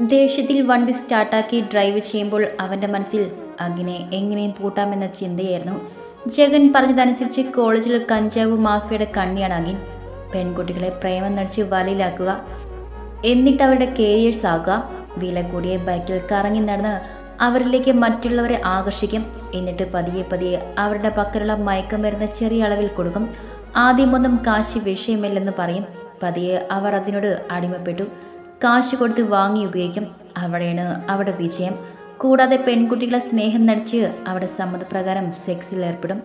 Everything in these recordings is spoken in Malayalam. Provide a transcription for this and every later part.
ദേഷ്യത്തിൽ വണ്ടി സ്റ്റാർട്ടാക്കി ഡ്രൈവ് ചെയ്യുമ്പോൾ അവന്റെ മനസ്സിൽ അങ്ങിനെ എങ്ങനെയും പൂട്ടാമെന്ന ചിന്തയായിരുന്നു. ജഗൻ പറഞ്ഞതനുസരിച്ച് കോളേജിൽ കഞ്ചാവ് മാഫിയയുടെ കണ്ണിയാണ് അഗിൻ. പെൺകുട്ടികളെ പ്രേമം നടിച്ച് വലയിലാക്കുക എന്നിട്ട് അവരുടെ കേരിയേഴ്സ് ആകുക വില കൂടിയ ബൈക്കിൽ കറങ്ങി നടന്ന് അവരിലേക്ക് മറ്റുള്ളവരെ ആകർഷിക്കും എന്നിട്ട് പതിയെ പതിയെ അവരുടെ പക്കലുള്ള മയക്കം വരുന്ന ചെറിയ അളവിൽ കൊടുക്കും. ആദ്യമൊന്നും കാശി വിഷയമില്ലെന്ന് പറയും. പതിയെ അവർ അതിനോട് അടിമപ്പെട്ടു. കാശ് കൊടുത്ത് വാങ്ങി ഉപയോഗിക്കും. അവിടെയാണ് അവിടെ വിജയം. കൂടാതെ പെൺകുട്ടികളെ സ്നേഹം നടിച്ച് അവിടെ സമ്മതപ്രകാരം സെക്സിൽ ഏർപ്പെടും.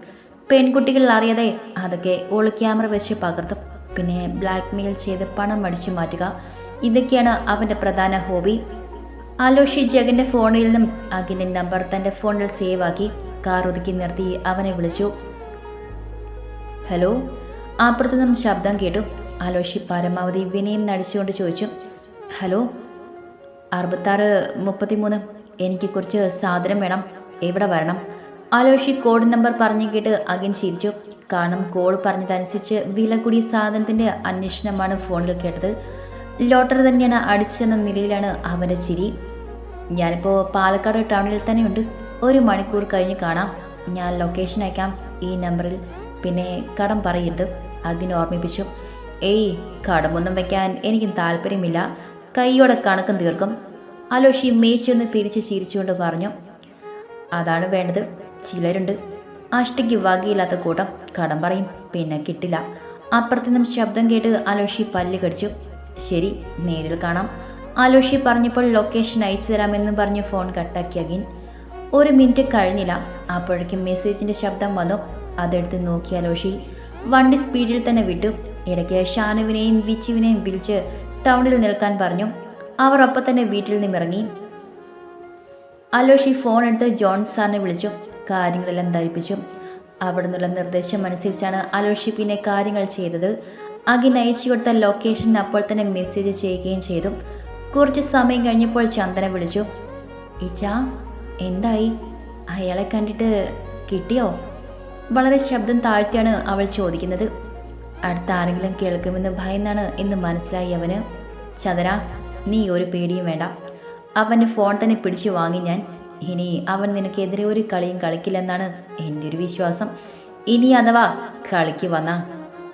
പെൺകുട്ടികൾ അറിയാതെ അതൊക്കെ ഒളി ക്യാമറ വെച്ച് പകർത്തും. പിന്നെ ബ്ലാക്ക് മെയിൽ ചെയ്ത് പണം അടിച്ചു മാറ്റുക. ഇതൊക്കെയാണ് അവന്റെ പ്രധാന ഹോബി ആലോഷി ജഗന്റെ ഫോണിൽ നിന്നും അഖിന്റെ നമ്പർ തന്റെ ഫോണിൽ സേവ് ആക്കി കാർ ഒതുക്കി നിർത്തി അവനെ വിളിച്ചു. ഹലോ അപ്പുറത്ത് നിന്നും ശബ്ദം കേട്ടു. ആലോഷി പരമാവധി വിനയം നടിച്ചുകൊണ്ട് ചോദിച്ചു. ഹലോ? അറുപത്താറ് മുപ്പത്തിമൂന്ന്. എനിക്ക് കുറച്ച് സാധനം വേണം. എവിടെ വരണം? ആലോഷി കോഡ് നമ്പർ പറഞ്ഞു കേട്ട് അഗിൻ ചിരിച്ചു. കാരണം കോഡ് പറഞ്ഞതനുസരിച്ച് വില കൂടിയ സാധനത്തിന്റെ അന്വേഷണമാണ് ഫോണിൽ കേട്ടത്. ലോട്ടറി തന്നെയാണ് അടിച്ചെന്ന നിലയിലാണ് അവന്റെ ചിരി. ഞാനിപ്പോൾ പാലക്കാട് ടൗണിൽ തന്നെയുണ്ട്. ഒരു മണിക്കൂർ കഴിഞ്ഞ് കാണാം. ഞാൻ ലൊക്കേഷൻ അയക്കാം ഈ നമ്പറിൽ. പിന്നെ കടം പറയരുത്. അഗിൻ ഓർമ്മിപ്പിച്ചു. ഏയ് കടമൊന്നും വെക്കാൻ എനിക്ക് താല്പര്യമില്ല. കൈയോടെ കണക്കും തീർക്കും. അലോഷി മേശയൊന്ന് പിരിച്ച് ചിരിച്ചുകൊണ്ട് പറഞ്ഞു അതാണ് വേണ്ടത്. ചിലരുണ്ട്. അഷ്ടയ്ക്ക് വകയില്ലാത്ത കൂട്ടം. കടം പറയും. പിന്നെ കിട്ടില്ല. അപ്പുറത്തു നിന്നും ശബ്ദം കേട്ട് അലോഷി പല്ല് കടിച്ചു. ശരി നേരിൽ കാണാം. അലോഷി പറഞ്ഞപ്പോൾ ലൊക്കേഷൻ അയച്ചു തരാമെന്ന് പറഞ്ഞ് ഫോൺ കട്ടാക്കി അഗിൻ. ഒരു മിനിറ്റ് കഴിഞ്ഞില്ല. അപ്പോഴേക്കും മെസ്സേജിന്റെ ശബ്ദം വന്നു. അതെടുത്ത് നോക്കി അലോഷി. വണ്ടി സ്പീഡിൽ തന്നെ വിട്ടു. ഇടയ്ക്ക് ഷാനുവിനെയും വിച്ചുവിനെയും വിളിച്ച് ടൗണിൽ നിൽക്കാൻ പറഞ്ഞു. അവർ അപ്പം തന്നെ വീട്ടിൽ നിന്നിറങ്ങി അലോഷി ഫോൺ എടുത്ത് ജോൺ സാറിനെ വിളിച്ചു. കാര്യങ്ങളെല്ലാം ധരിപ്പിച്ചു. അവിടെ നിന്നുള്ള നിർദ്ദേശം അനുസരിച്ചാണ് അലോഷി പിന്നെ കാര്യങ്ങൾ ചെയ്തത്. അഗിൻ അയച്ചു കൊടുത്ത ലൊക്കേഷൻ അപ്പോൾ തന്നെ മെസ്സേജ് ചെയ്യുകയും ചെയ്തു. കുറച്ച് സമയം കഴിഞ്ഞപ്പോൾ ചന്ദന വിളിച്ചു. ഇച്ചാ എന്തായി? അയാളെ കണ്ടിട്ട് കിട്ടിയോ? വളരെ ശബ്ദം താഴ്ത്തിയാണ് അവൾ ചോദിക്കുന്നത്. അടുത്ത ആരെങ്കിലും കേൾക്കുമെന്ന് ഭയന്നാണ് എന്ന് മനസ്സിലായി അവന് ചതര നീ ഒരു പേടിയും വേണ്ട. അവന്റെ ഫോൺ തന്നെ പിടിച്ചു വാങ്ങി ഞാൻ. ഇനി അവൻ നിനക്കെതിരെ ഒരു കളിയും കളിക്കില്ലെന്നാണ് എന്റെ ഒരു വിശ്വാസം. ഇനി അഥവാ കളിക്ക് വന്നാ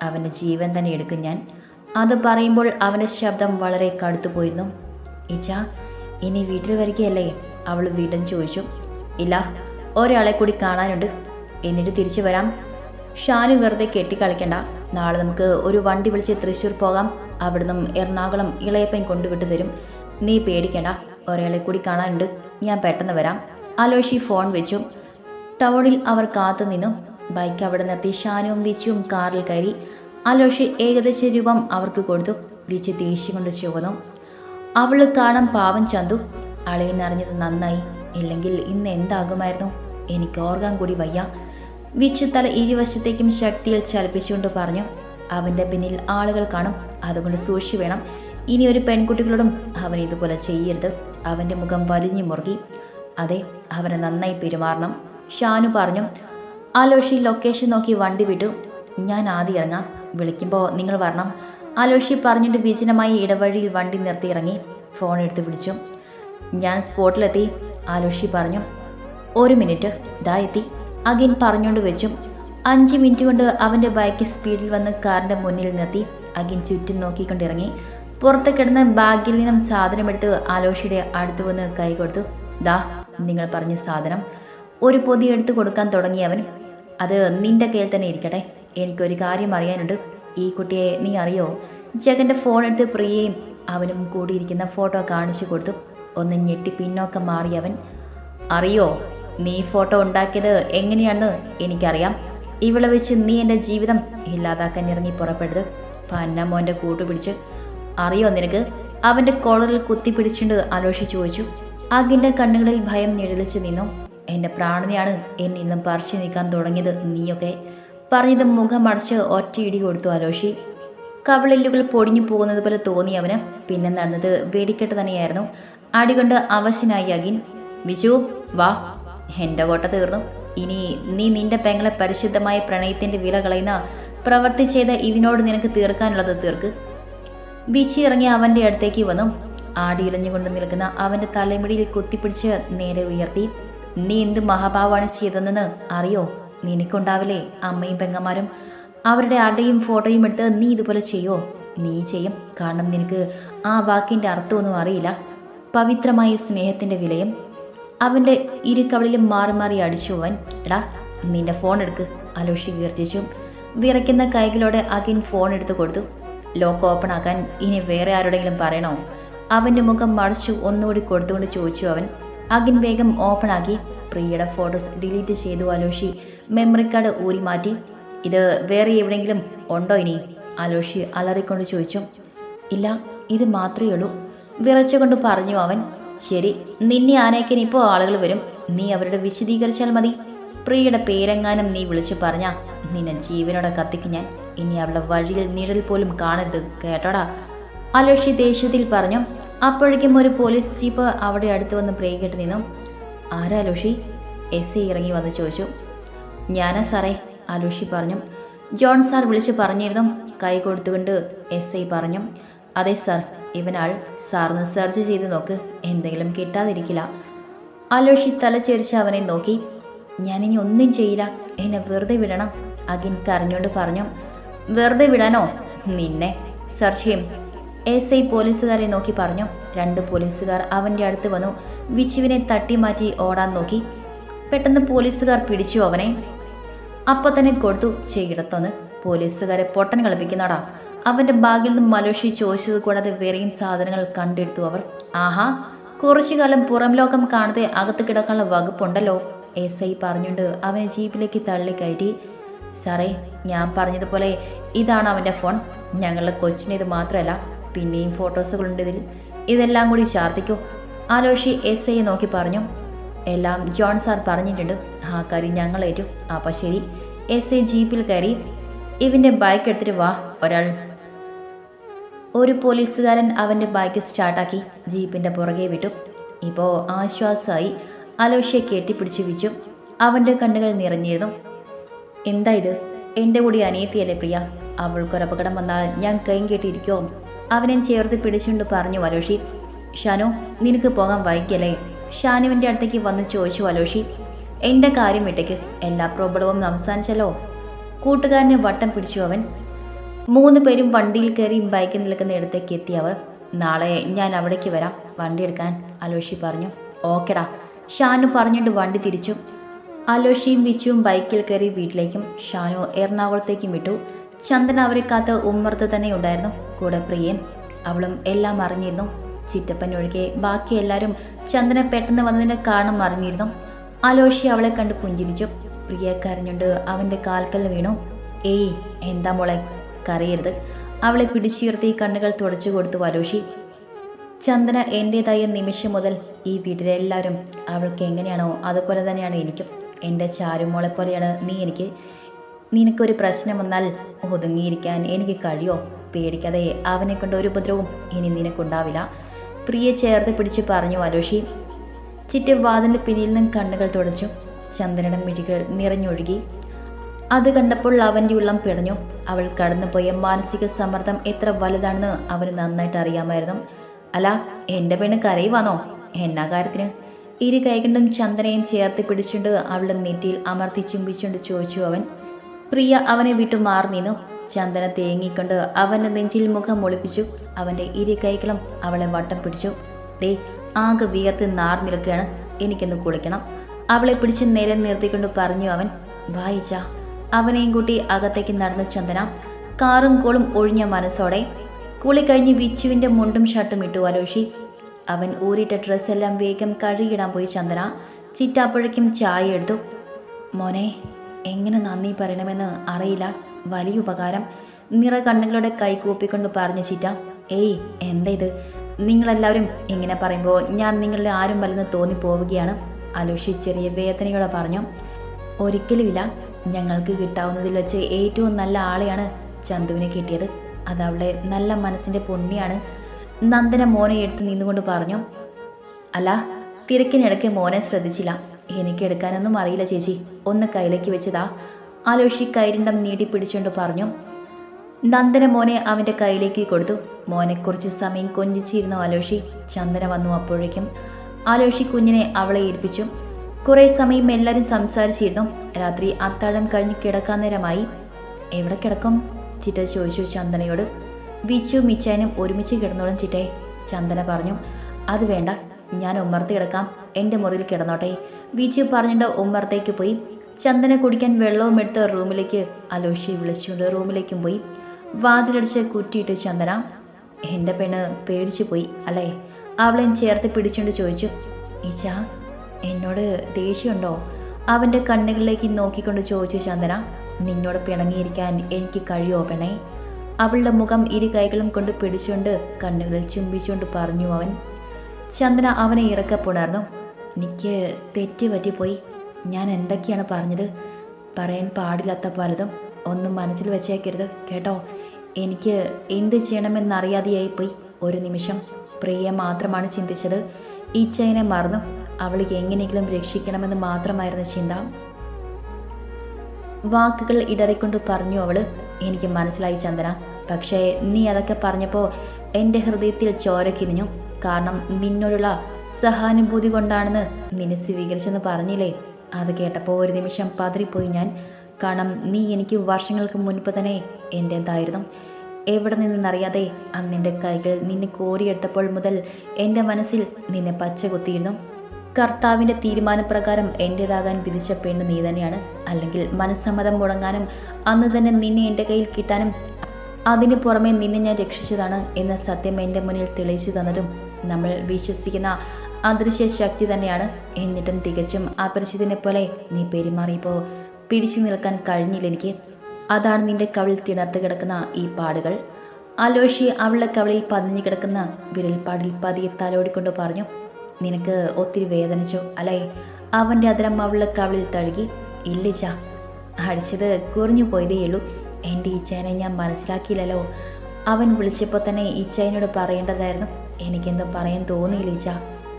അവന്റെ ജീവൻ തന്നെ എടുക്കും ഞാൻ. അത് പറയുമ്പോൾ അവന്റെ ശബ്ദം വളരെ കടുത്തു പോയിരുന്നു. ഇച്ച ഇനി വീട്ടിൽ വരികയല്ലേ? അവൾ വീണ്ടും ചോദിച്ചു. ഇല്ല ഒരാളെ കൂടി കാണാനുണ്ട്. എന്നിട്ട് തിരിച്ചു വരാം. ഷാനു വെറുതെ കെട്ടിക്കളിക്കണ്ട. നാളെ നമുക്ക് ഒരു വണ്ടി വിളിച്ച് തൃശ്ശൂർ പോകാം. അവിടുന്ന് എറണാകുളം ഇളയപ്പൻ കൊണ്ടുവിട്ട് തരും. നീ പേടിക്കണ്ട ഒരാളെ കൂടി കാണാനുണ്ട്. ഞാൻ പെട്ടെന്ന് വരാം. അലോഷി ഫോൺ വെച്ചു. ടൗണിൽ അവർ കാത്തു നിന്നു. ബൈക്ക് അവിടെ നിർത്തി ഷാനുവും വിച്ചുവും കാറിൽ കയറി. അലോഷി ഏകദേശ രൂപം അവർക്ക് കൊടുത്തു. വിച്ചു ദേഷ്യം കൊണ്ട് ചുവന്നു അവൾ കാണാൻ പാവം ചന്തു. അളയിന്നറിഞ്ഞത് നന്നായി. ഇല്ലെങ്കിൽ ഇന്ന് എന്താകുമായിരുന്നു? എനിക്ക് ഓർക്കാൻ കൂടി വയ്യ. വിച്ചു തല ഇരുവശത്തേക്കും ശക്തിയിൽ ചലിപ്പിച്ചുകൊണ്ട് പറഞ്ഞു അവന്റെ പിന്നിൽ ആളുകൾ കാണും അതുകൊണ്ട് സൂക്ഷി വേണം. ഇനി ഒരു പെൺകുട്ടികളോടും അവൻ ഇതുപോലെ ചെയ്യരുത്. അവന്റെ മുഖം വലിഞ്ഞു മുറുകി. അതെ അവനെ നന്നായി പെരുമാറണം. ഷാനു പറഞ്ഞു ആലോഷി ലൊക്കേഷൻ നോക്കി വണ്ടി വിട്ടു. ഞാൻ ആദ്യം ഇറങ്ങാം. വിളിക്കുമ്പോൾ നിങ്ങൾ വരണം. ആലോഷി പറഞ്ഞിട്ട് വിജനമായി ഇടവഴിയിൽ വണ്ടി നിർത്തി ഇറങ്ങി. ഫോൺ എടുത്ത് വിളിച്ചു. ഞാൻ സ്പോട്ടിലെത്തി. ആലോഷി പറഞ്ഞു ഒരു മിനിറ്റ്. ദാ എത്തി. അഗിൻ പറഞ്ഞുകൊണ്ട് വെച്ചു അഞ്ച് മിനിറ്റ് കൊണ്ട് അവന്റെ ബൈക്ക് സ്പീഡിൽ വന്ന് കാറിന്റെ മുന്നിൽ നിർത്തി. അഗിൻ ചുറ്റും നോക്കിക്കൊണ്ടിറങ്ങി. പുറത്ത് കിടന്ന ബാഗിൽ നിന്നും സാധനമെടുത്ത് ആലോഷിയുടെ അടുത്ത് വന്ന് കൈ കൊടുത്തു. ദാ നിങ്ങൾ പറഞ്ഞ സാധനം. ഒരു പൊതി എടുത്ത് കൊടുക്കാൻ തുടങ്ങി അവൻ അത് നിന്റെ കയ്യിൽ തന്നെ ഇരിക്കട്ടെ. എനിക്കൊരു കാര്യം അറിയാനുണ്ട്. ഈ കുട്ടിയെ നീ അറിയോ? ജഗന്റെ ഫോൺ എടുത്ത് പ്രിയയും അവനും കൂടിയിരിക്കുന്ന ഫോട്ടോ കാണിച്ചു കൊടുത്തു. ഒന്ന് ഞെട്ടി പിന്നോക്കം മാറിയവൻ അറിയോ? നീ ഫോട്ടോ ഉണ്ടാക്കിയത് എങ്ങനെയാണെന്ന് എനിക്കറിയാം. ഇവിടെ വെച്ച് നീ എന്റെ ജീവിതം ഇല്ലാതാക്കാൻ ഇറങ്ങി പുറപ്പെടുത് പന്നമോന്റെ കൂട്ടുപിടിച്ച് അറിയോ നിനക്ക്? അവന്റെ കോളറിൽ കുത്തിപ്പിടിച്ചുകൊണ്ട് അലോഷി ചോദിച്ചു. അഗിന്റെ കണ്ണുകളിൽ ഭയം നിഴലിച്ചു നിന്നു. എന്റെ പ്രാണനെയാണ് എന്നിൽ നിന്നും പറിച്ചു നീക്കാൻ തുടങ്ങിയത് നീയൊക്കെ. പറഞ്ഞത് മുഖമടച്ച് ഒറ്റയിടി കൊടുത്തു അലോഷി. കവളില്ലുകൾ പൊടിഞ്ഞു പോകുന്നത് പോലെ തോന്നി അവന്. പിന്നെ നടന്നത് വെടിക്കെട്ട് തന്നെയായിരുന്നു. അടികൊണ്ട് അവശനായി അഗിൻ വിജു വാ. എന്റെ കോട്ട തീർന്നു. ഇനി നീ നിന്റെ പെങ്ങളെ പരിശുദ്ധമായ പ്രണയത്തിന്റെ വില കളയുന്ന പ്രവൃത്തി ചെയ്ത ഇവനോട് നിനക്ക് തീർക്കാനുള്ളത് തീർക്ക്. ബീച്ചി ഇറങ്ങി അവന്റെ അടുത്തേക്ക് വന്നു. ആടിയിലഞ്ഞുകൊണ്ട് നിൽക്കുന്ന അവന്റെ തലമുടിയിൽ കുത്തിപ്പിടിച്ച് നേരെ ഉയർത്തി. നീ എന്ത് മഹാഭാവാണ് ചെയ്തതെന്ന് അറിയോ? നിനക്കുണ്ടാവില്ലേ അമ്മയും പെങ്ങന്മാരും? അവരുടെ അടയും ഫോട്ടോയും എടുത്ത് നീ ഇതുപോലെ ചെയ്യോ? നീ ചെയ്യും. കാരണം നിനക്ക് ആ വാക്കിന്റെ അർത്ഥമൊന്നും അറിയില്ല. പവിത്രമായ സ്നേഹത്തിന്റെ വിലയും അവന്റെ ഇരുക്കവളിലും മാറി മാറി അടിച്ചു അവൻ. എടാ നിന്റെ ഫോൺ എടുക്ക്. അലോഷി ഗർജിച്ചു. വിറയ്ക്കുന്ന കൈകളോടെ അകിൻ ഫോൺ എടുത്തു കൊടുത്തു. ലോക്ക് ഓപ്പൺ ആക്കാൻ ഇനി വേറെ ആരോടെങ്കിലും പറയണോ? അവന്റെ മുഖം മടച്ചു ഒന്നുകൂടി കൊടുത്തുകൊണ്ട് ചോദിച്ചു അവൻ. അകിൻ വേഗം ഓപ്പൺ ആക്കി. പ്രിയയുടെ ഫോട്ടോസ് ഡിലീറ്റ് ചെയ്തു അലോഷി മെമ്മറി കാർഡ് ഊരി മാറ്റി. ഇത് വേറെ എവിടെയെങ്കിലും ഉണ്ടോ ഇനി? അലോഷി അലറിക്കൊണ്ട് ചോദിച്ചു. ഇല്ല ഇത് മാത്രമേ ഉള്ളൂ. വിറച്ചുകൊണ്ട് പറഞ്ഞു അവൻ. ശരി നിന്നെ ആനയ്ക്കാൻ ഇപ്പോൾ ആളുകൾ വരും. നീ അവരുടെ വിശദീകരിച്ചാൽ മതി. പ്രിയയുടെ പേരെങ്ങാനും നീ വിളിച്ചു പറഞ്ഞാ നിന്നെ ജീവനോടെ കത്തിക്ക് ഞാൻ. ഇനി അവളുടെ വഴിയിൽ നിഴൽ പോലും കാണരുത് കേട്ടോടാ? അലോഷി ദേഷ്യത്തിൽ പറഞ്ഞു അപ്പോഴേക്കും ഒരു പോലീസ് ജീപ്പ് അവിടെ അടുത്ത് വന്ന് പ്രിയകെട്ട് കേട്ട് നിന്നു. ആരാ അലോഷി? എസ് ഐ ഇറങ്ങി വന്ന് ചോദിച്ചു. ഞാനാ സാറേ അലോഷി പറഞ്ഞു. ജോൺ സാർ വിളിച്ചു പറഞ്ഞിരുന്നു. കൈ കൊടുത്തുകൊണ്ട് എസ് ഐ പറഞ്ഞു. അതെ സാർ ഇവനാൾ സാറിന് സെർച്ച് ചെയ്ത് നോക്ക് എന്തെങ്കിലും കിട്ടാതിരിക്കില്ല. അലോഷി തലചേരിച്ച് അവനെ നോക്കി. ഞാനിനി ഒന്നും ചെയ്യില്ല എന്നെ വെറുതെ വിടണം അഗിൻ കരഞ്ഞോണ്ട് പറഞ്ഞു. വെറുതെ വിടാനോ? നിന്നെ. സെർച്ച് ചെയ്യും. എസ് ഐ പോലീസുകാരെ നോക്കി പറഞ്ഞു. രണ്ട് പോലീസുകാർ അവന്റെ അടുത്ത് വന്നു. വിച്ചുവിനെ തട്ടിമാറ്റി ഓടാൻ നോക്കി. പെട്ടെന്ന് പോലീസുകാർ പിടിച്ചു അവനെ. അപ്പം തന്നെ കൊടുത്തു. ചെയ്യിടത്തൊന്ന്. പോലീസുകാരെ പൊട്ടൻ കളിപ്പിക്കുന്നടാ. അവന്റെ ബാഗിൽ നിന്ന് മലോഷി ചോദിച്ചത് കൂടാതെ വേറെയും സാധനങ്ങൾ കണ്ടെടുത്തു അവർ. ആഹാ കുറച്ചു കാലം പുറം ലോകം കാണാതെ അകത്ത് കിടക്കാനുള്ള വകുപ്പുണ്ടല്ലോ എസ് ഐ പറഞ്ഞുകൊണ്ട് അവനെ ജീപ്പിലേക്ക് തള്ളിക്കയറ്റി. സാറേ ഞാൻ പറഞ്ഞതുപോലെ ഇതാണ് അവന്റെ ഫോൺ. ഞങ്ങളുടെ കൊച്ചിനേത് മാത്രമല്ല പിന്നെയും ഫോട്ടോസുകളുണ്ട് ഇതിൽ. ഇതെല്ലാം കൂടി ചാർത്തിക്കൂ ആലോഷി എസ് ഐയെ നോക്കി പറഞ്ഞു. എല്ലാം ജോൺ സാർ പറഞ്ഞിട്ടുണ്ട്. ആ കാര്യം ഞങ്ങൾ ഏറ്റു. അപ്പം ശരി എസ് ഐ ജീപ്പിൽ കയറി. ഇവന്റെ ബൈക്ക് എടുത്തിട്ട് വാ ഒരാൾ ഒരു പോലീസുകാരൻ അവന്റെ ബൈക്ക് സ്റ്റാർട്ടാക്കി ജീപ്പിന്റെ പുറകെ വിട്ടു. ഇപ്പോൾ ആശ്വാസമായി അലോഷ്യെ കെട്ടിപ്പിടിച്ചു വിച്ചു. അവന്റെ കണ്ണുകൾ നിറഞ്ഞിരുന്നു. എന്താ ഇത്? എന്റെ കൂടി അനിയത്തിയല്ലേ പ്രിയ? അവൾക്കൊരപകടം വന്നാൽ ഞാൻ കൈയും കെട്ടിയിരിക്കുമോ അവനെ ചേർത്ത് പിടിച്ചുകൊണ്ട് പറഞ്ഞു അലോഷി. ഷാനു നിനക്ക് പോകാൻ വൈകിയല്ലേ? ഷാനുവിന്റെ അടുത്തേക്ക് വന്ന് ചോദിച്ചു അലോഷി. എന്റെ കാര്യം വിട്ടേക്ക്. എല്ലാ പ്രോബ്ലവും അവസാനിച്ചല്ലോ. കൂട്ടുകാരനെ വട്ടം പിടിച്ചു അവൻ. മൂന്ന് പേരും വണ്ടിയിൽ കയറി ബൈക്ക് നിൽക്കുന്ന ഇടത്തേക്ക് എത്തി. അവർ നാളെ ഞാൻ അവിടേക്ക് വരാം. വണ്ടി എടുക്കാൻ. അലോഷി പറഞ്ഞു. ഓക്കെടാ. ഷാനു പറഞ്ഞിട്ട് വണ്ടി തിരിച്ചു. അലോഷിയും വിച്ചുവും ബൈക്കിൽ കയറി വീട്ടിലേക്കും. ഷാനു എറണാകുളത്തേക്കും വിട്ടു. ചന്ദൻ അവരെ കാത്ത് ഉമ്മർത്ത് തന്നെ ഉണ്ടായിരുന്നു. കൂടെ പ്രിയൻ അവളും എല്ലാം അറിഞ്ഞിരുന്നു. ചിറ്റപ്പൻ ഒഴികെ ബാക്കി എല്ലാവരും ചന്ദനെ പെട്ടെന്ന് വന്നതിന്റെ കാരണം അറിഞ്ഞിരുന്നു. അലോഷി അവളെ കണ്ട് പുഞ്ചിരിച്ചു. പ്രിയ കരഞ്ഞുകൊണ്ട് അവന്റെ കാൽക്കൽ വീണു. ഏയ് എന്താ മോളെ? കരയരുത്. അവളെ പിടിച്ചുയർത്തി കണ്ണുകൾ തുടച്ചു കൊടുത്തു വരോഷി. ചന്ദന എന്റേതായ നിമിഷം മുതൽ ഈ വീട്ടിലെ എല്ലാവരും അവൾക്ക് എങ്ങനെയാണോ അതുപോലെ തന്നെയാണ് എനിക്കും. എന്റെ ചാരുമോളെ പോലെയാണ് നീ എനിക്ക്. നിനക്കൊരു പ്രശ്നം വന്നാൽ ഒതുങ്ങിയിരിക്കാൻ എനിക്ക് കഴിയോ? പേടിക്കാതെ അവനെ കൊണ്ട് ഒരു ഉപദ്രവവും ഇനി നിനക്കുണ്ടാവില്ല. പ്രിയെ ചേർത്ത് പിടിച്ച് പറഞ്ഞു അലോഷി ചിറ്റ വാതിലിന് പിന്നിൽ നിന്നും കണ്ണുകൾ തുടച്ചു. ചന്ദനയുടെ മിഴികൾ നിറഞ്ഞൊഴുകി. അത് കണ്ടപ്പോൾ അവന്റെ ഉള്ളം പിടഞ്ഞു. അവൾ കടന്നുപോയ മാനസിക സമ്മർദ്ദം എത്ര വലുതാണെന്ന് അവന് നന്നായിട്ട് അറിയാമായിരുന്നു. അല്ല എന്റെ പെണ് കരയുവാന്നോ? എന്നാ കാര്യത്തിന്? ഇരു കൈകൊണ്ടും ചന്ദനയും ചേർത്ത് പിടിച്ചുകൊണ്ട് അവളുടെ നെറ്റിയിൽ അമർത്തി ചുംബിച്ചുകൊണ്ട് ചോദിച്ചു അവൻ. പ്രിയ അവനെ വിട്ടു മാറി നിന്നു. ചന്ദന തേങ്ങിക്കൊണ്ട് അവന്റെ നെഞ്ചിൽ മുഖം ഒളിപ്പിച്ചു. അവന്റെ ഇരു കൈകളും അവളെ വട്ടം പിടിച്ചു. ദേ ആകെ വിയർത്ത് നാർ നിൽക്കുകയാണ്. എനിക്കൊന്ന് കുളിക്കണം. അവളെ പിടിച്ച് നേരെ നിർത്തിക്കൊണ്ട് പറഞ്ഞു അവൻ. വായിച്ച അവനെയും കൂട്ടി അകത്തേക്ക് നടന്നു ചന്ദന. കാറും കോളും ഒഴിഞ്ഞ മനസ്സോടെ. കുളി കഴിഞ്ഞ് വിച്ചുവിന്റെ മുണ്ടും ഷർട്ടും ഇട്ടു അലോഷി. അവൻ ഊരിയിട്ട ഡ്രസ്സെല്ലാം വേഗം കഴുകിയിടാൻ പോയി ചന്ദന. ചിറ്റാപ്പുഴയ്ക്കും ചായ എടുത്തു. മോനെ എങ്ങനെ നന്ദി പറയണമെന്ന് അറിയില്ല. വലിയ ഉപകാരം. നിറ കണ്ണുകളുടെ കൈ കൂപ്പിക്കൊണ്ട് പറഞ്ഞു ചിറ്റ. ഏയ് എന്താ ഇത്? നിങ്ങളെല്ലാവരും ഇങ്ങനെ പറയുമ്പോൾ ഞാൻ നിങ്ങളുടെ ആരും വല്ലെന്ന് തോന്നിപ്പോവുകയാണ്. അലോഷി ചെറിയ വേദനയോടെ പറഞ്ഞു. ഒരിക്കലുമില്ല. ഞങ്ങൾക്ക് കിട്ടാവുന്നതിൽ വെച്ച് ഏറ്റവും നല്ല ആളെയാണ് ചന്തുവിനെ കിട്ടിയത്. അത് അവളുടെ നല്ല മനസ്സിന്റെ പുണ്യാണ് നന്ദന മോനെ എടുത്ത് നിന്നുകൊണ്ട് പറഞ്ഞു അല്ല തിരക്കിനിടയ്ക്ക് മോനെ ശ്രദ്ധിച്ചില്ല. എനിക്ക് എടുക്കാനൊന്നും അറിയില്ല ചേച്ചി. ഒന്ന് കയ്യിലേക്ക് വെച്ചതാ. ആലോഷി കൈരണ്ടം നീട്ടി പിടിച്ചുകൊണ്ട് പറഞ്ഞു നന്ദന മോനെ അവന്റെ കയ്യിലേക്ക് കൊടുത്തു. മോനെ കുറച്ച് സമയം കൊഞ്ചിച്ചിരുന്നു ആലോഷി ചന്ദന വന്നു അപ്പോഴേക്കും ആലോഷി കുഞ്ഞിനെ അവളെ ഏൽപ്പിച്ചു. കുറേ സമയം എല്ലാവരും സംസാരിച്ചിരുന്നു. രാത്രി അത്താഴം കഴിഞ്ഞ് കിടക്കാൻ നേരമായി. എവിടെ കിടക്കും? ചിറ്റ ചോദിച്ചു ചന്ദനയോട്. വിച്ചു മിച്ചാനും ഒരുമിച്ച് കിടന്നോളും ചിറ്റേ. ചന്ദന പറഞ്ഞു അത് വേണ്ട ഞാൻ ഉമ്മർത്ത് കിടക്കാം. എന്റെ മുറിയിൽ കിടന്നോട്ടെ. വിച്ചു പറഞ്ഞിട്ട് ഉമ്മർത്തേക്ക് പോയി. ചന്ദന കുടിക്കാൻ വെള്ളവും എടുത്ത് റൂമിലേക്ക് അലോഷി വിളിച്ചുകൊണ്ട് റൂമിലേക്കും പോയി. വാതിലടിച്ച് കുറ്റിയിട്ട് ചന്ദന എന്റെ പെണ്ണ് പേടിച്ചു പോയി അല്ലേ? അവളെ ചേർത്ത് പിടിച്ചുകൊണ്ട് ചോദിച്ചു ഈച്ചാ എന്നോട് ദേഷ്യമുണ്ടോ? അവന്റെ കണ്ണുകളിലേക്ക് നോക്കിക്കൊണ്ട് ചോദിച്ചു ചന്ദന നിന്നോട് പിണങ്ങിയിരിക്കാൻ എനിക്ക് കഴിയുമോ പെണേ അവളുടെ മുഖം ഇരു കൈകളും കൊണ്ട് പിടിച്ചുകൊണ്ട് കണ്ണുകളിൽ ചുംബിച്ചുകൊണ്ട് പറഞ്ഞു അവൻ. ചന്ദന അവനെ ഇറക്കപ്പുണർന്നു എനിക്ക് തെറ്റ് പറ്റിപ്പോയി. ഞാൻ എന്തൊക്കെയാണ് പറഞ്ഞത്? പറയാൻ പാടില്ലാത്ത പലതും ഒന്നും മനസ്സിൽ വെച്ചേക്കരുത് കേട്ടോ? എനിക്ക് എന്ത് ചെയ്യണമെന്നറിയാതെയായിപ്പോയി ഒരു നിമിഷം. പ്രിയ മാത്രമാണ് ചിന്തിച്ചത്. ഈ ഈച്ചയനെ മറന്നു. അവൾക്ക് എങ്ങനെയെങ്കിലും രക്ഷിക്കണമെന്ന് മാത്രമായിരുന്നു ചിന്ത. വാക്കുകൾ ഇടറിക്കൊണ്ട് പറഞ്ഞു അവൾ എനിക്ക് മനസ്സിലായി ചന്ദന. പക്ഷേ നീ അതൊക്കെ പറഞ്ഞപ്പോൾ എന്റെ ഹൃദയത്തിൽ ചോരക്കിരിഞ്ഞു കാരണം നിന്നോടുള്ള സഹാനുഭൂതി കൊണ്ടാണെന്ന് നിന്നെ സ്വീകരിച്ചെന്ന് പറഞ്ഞില്ലേ? അത് കേട്ടപ്പോൾ ഒരു നിമിഷം പതറിപ്പോയി ഞാൻ. കാരണം നീ എനിക്ക് വർഷങ്ങൾക്ക് മുൻപ് തന്നെ എന്റെ എന്റേതായിരുന്നു എവിടെ നിന്നെന്നറിയാതെ അന്നെന്റെ കൈകൾ നിന്നെ കോരിയെടുത്തപ്പോൾ മുതൽ എന്റെ മനസ്സിൽ നിന്നെ പച്ച കുത്തിയിരുന്നു കർത്താവിന്റെ തീരുമാനപ്രകാരം എന്റേതാകാൻ വിധിച്ച പെണ്ണ് നീ തന്നെയാണ്. അല്ലെങ്കിൽ മനസ്സമ്മതം മുടങ്ങാനും അന്ന് തന്നെ നിന്നെ എന്റെ കയ്യിൽ കിട്ടാനും അതിനു പുറമെ നിന്നെ ഞാൻ രക്ഷിച്ചതാണ് എന്ന സത്യം എന്റെ മുന്നിൽ തെളിയിച്ചു തന്നതും നമ്മൾ വിശ്വസിക്കുന്ന അദൃശ്യ ശക്തി തന്നെയാണ്. എന്നിട്ടും തികച്ചും അപരിചിതനെ പോലെ നീ പെരുമാറിയപ്പോൾ പിടിച്ചു നിൽക്കാൻ കഴിഞ്ഞില്ല എനിക്ക്. അതാണ് നിന്റെ കവിളിൽ തിണർത്ത് കിടക്കുന്ന ഈ പാടുകൾ. അലോഷി അവളുടെ കവിളിൽ പതിഞ്ഞു കിടക്കുന്ന വിരൽപ്പാടിൽ പതിയെ തലോടിക്കൊണ്ട് പറഞ്ഞു നിനക്ക് ഒത്തിരി വേദനിച്ചു അല്ലേ? അവന്റെ അതിരം അവളുടെ കവിളിൽ തഴുകി ഇല്ലിച്ച അടിച്ചത് കുറഞ്ഞു പോയതേയുള്ളൂ എന്റെ ഈച്ചേനെ ഞാൻ മനസ്സിലാക്കിയില്ലല്ലോ. അവൻ വിളിച്ചപ്പോൾ തന്നെ ഈച്ചേനോട് പറയേണ്ടതായിരുന്നു. എനിക്കെന്തോ പറയാൻ തോന്നിയില്ല ഈച്ച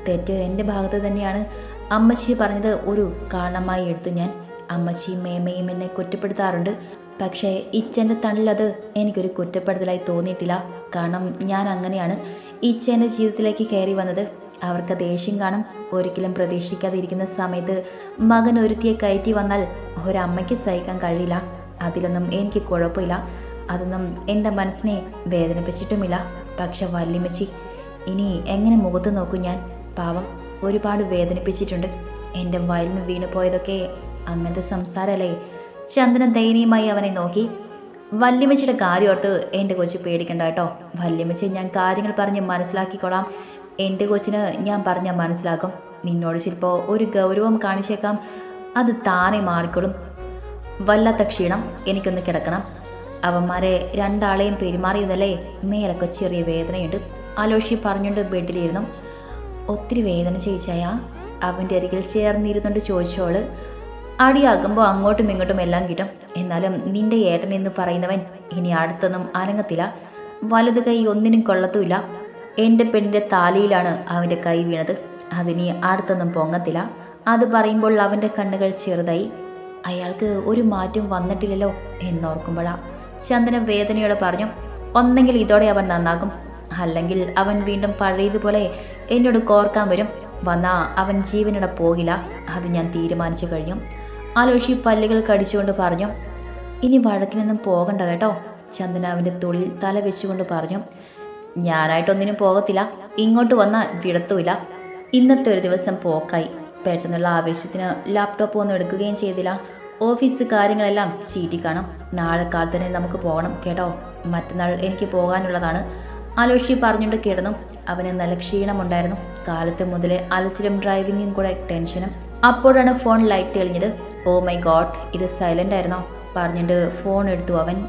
തെറ്റ് എന്റെ ഭാഗത്ത് തന്നെയാണ്. അമ്മച്ചി പറഞ്ഞത് ഒരു കാരണമായി എടുത്തു ഞാൻ. അമ്മച്ചിയും മേമയും എന്നെ കുറ്റപ്പെടുത്താറുണ്ട്. പക്ഷേ ഇച്ചന്റെ തണലത് എനിക്കൊരു കുറ്റപ്പെടുത്തലായി തോന്നിയിട്ടില്ല. കാരണം ഞാൻ അങ്ങനെയാണ്. ഇച്ചേന്റെ ജീവിതത്തിലേക്ക് കയറി വന്നത്. അവർക്ക് ദേഷ്യം കാണും. ഒരിക്കലും പ്രതീക്ഷിക്കാതിരിക്കുന്ന സമയത്ത് മകൻ ഒരുത്തിയെ കയറ്റി വന്നാൽ ഒരമ്മയ്ക്ക് സഹിക്കാൻ കഴിയില്ല. അതിലൊന്നും എനിക്ക് കുഴപ്പമില്ല. അതൊന്നും എന്റെ മനസ്സിനെ വേദനിപ്പിച്ചിട്ടുമില്ല. പക്ഷെ വല്യമ്മച്ചി ഇനി എങ്ങനെ മുഖത്ത് നോക്കും ഞാൻ? പാവം ഒരുപാട് വേദനിപ്പിച്ചിട്ടുണ്ട്. എന്റെ വയലിന് വീണു പോയതൊക്കെ അങ്ങനത്തെ സംസാരമല്ലേ? ചന്ദ്രൻ ദയനീയമായി അവനെ നോക്കി. വല്യമ്മച്ചിയുടെ കാര്യം ഓർത്ത് എന്റെ കൊച്ചു പേടിക്കണ്ട കേട്ടോ. വല്യമ്മച്ചി ഞാൻ കാര്യങ്ങൾ പറഞ്ഞ് മനസ്സിലാക്കിക്കോളാം. എന്റെ കൊച്ചിന് ഞാൻ പറഞ്ഞാൽ മനസ്സിലാക്കും. നിന്നോട് ചിലപ്പോൾ ഒരു ഗൗരവം കാണിച്ചേക്കാം. അത് താനെ മാറിക്കൊള്ളും വല്ലാത്ത ക്ഷീണം എനിക്കൊന്ന് കിടക്കണം. അവന്മാരെ രണ്ടാളെയും പെരുമാറിയതല്ലേ? മേലൊക്കെ ചെറിയ വേദനയുണ്ട്. ആലോഷി പറഞ്ഞുകൊണ്ട് ബെഡിലിരുന്നു. ഒത്തിരി വേദന ചോദിച്ചായ അവന്റെ അരികിൽ ചേർന്നിരുന്നുകൊണ്ട് ചോദിച്ചോൾ അടിയാകുമ്പോൾ അങ്ങോട്ടും ഇങ്ങോട്ടും എല്ലാം കിട്ടും. എന്നാലും നിന്റെ ഏട്ടൻ എന്ന് പറയുന്നവൻ ഇനി അടുത്തൊന്നും അനങ്ങത്തില്ല. വലത് കൈ ഒന്നിനും കൊള്ളത്തുമില്ല. എന്റെ പെണ്ണിന്റെ താലിയിലാണ് അവന്റെ കൈ വീണത്. അതിനി അടുത്തൊന്നും പൊങ്ങത്തില്ല. അത് പറയുമ്പോൾ അവന്റെ കണ്ണുകൾ ചെറുതായി. അയാൾക്ക് ഒരു മാറ്റം വന്നിട്ടില്ലല്ലോ എന്നോർക്കുമ്പോഴാ ചന്ദന വേദനയോടെ പറഞ്ഞു ഒന്നെങ്കിൽ ഇതോടെ അവൻ നന്നാകും. അല്ലെങ്കിൽ അവൻ വീണ്ടും പഴയതുപോലെ എന്നോട് കോർക്കാൻ വരും. വന്നാ അവൻ ജീവനോടെ പോകില്ല. അത് ഞാൻ തീരുമാനിച്ചു കഴിഞ്ഞു. ആലോഷി പല്ലുകൾ കടിച്ചുകൊണ്ട് പറഞ്ഞു ഇനി വഴക്കിനൊന്നും പോകണ്ട കേട്ടോ. ചന്ദന അവന്റെ തൊഴിൽ തല വെച്ചുകൊണ്ട് പറഞ്ഞു ഞാനായിട്ടൊന്നിനും പോകത്തില്ല. ഇങ്ങോട്ട് വന്നാൽ വിടത്തുമില്ല. ഇന്നത്തെ ഒരു ദിവസം പോക്കായി. പെട്ടെന്നുള്ള ആവേശത്തിന് ലാപ്ടോപ്പ് ഒന്നും എടുക്കുകയും ചെയ്തില്ല. ഓഫീസ് കാര്യങ്ങളെല്ലാം ചീറ്റിക്കാണും. നാളെ കാലത്ത് തന്നെ നമുക്ക് പോകണം കേട്ടോ. മറ്റന്നാൾ എനിക്ക് പോകാനുള്ളതാണ്. ആലോഷി പറഞ്ഞുകൊണ്ട് കിടന്നു. അവന് നല്ല ക്ഷീണമുണ്ടായിരുന്നു. കാലത്ത് മുതലേ അലച്ചിലും ഡ്രൈവിങ്ങും കൂടെ ടെൻഷനും അപ്പോഴാണ് ഫോൺ ലൈറ്റ് തെളിഞ്ഞത്. ഓ മൈ ഗോഡ് ഇത് സൈലന്റ് ആയിരുന്നോ? പറഞ്ഞിട്ട് ഫോൺ എടുത്തു അവൻ.